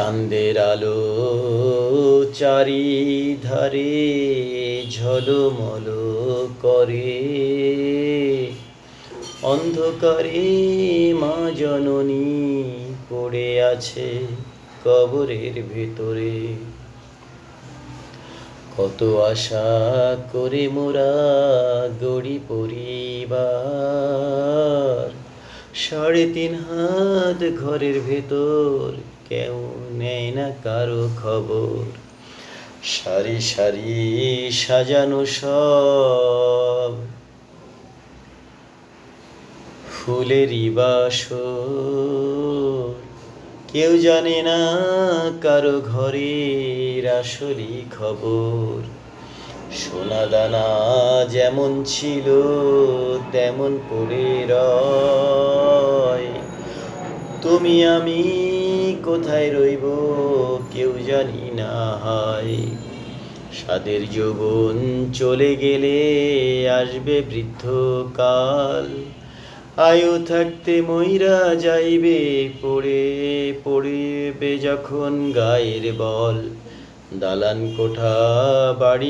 চাঁদের আলো চারিধারে ঝলমল করে। অন্ধকারে মা জননী পড়ে আছে কবরের ভেতরে। কত আশা করে মোরা গড়ি পরিবার। সাড়ে তিন হাত ঘরের ভেতর কেউ নেয় না কারও খবর। সারি সারি সাজানো সব। ফুলেরই বাসর। কেউ জানে না কারও ঘরের আসলি খবর। সোনা দানা যেমন ছিল, তেমন পড়ে রয়। তুমি আমি কোথায় রইব, কেউ জানি না হয়। সাদের যৌবন চলে গেলে আসবে বৃদ্ধকাল। আয়ু থাকতে ময়রা যাইবে, পড়ে পড়িবে যখন গায়ের বল। দালান কোঠা, বাড়ি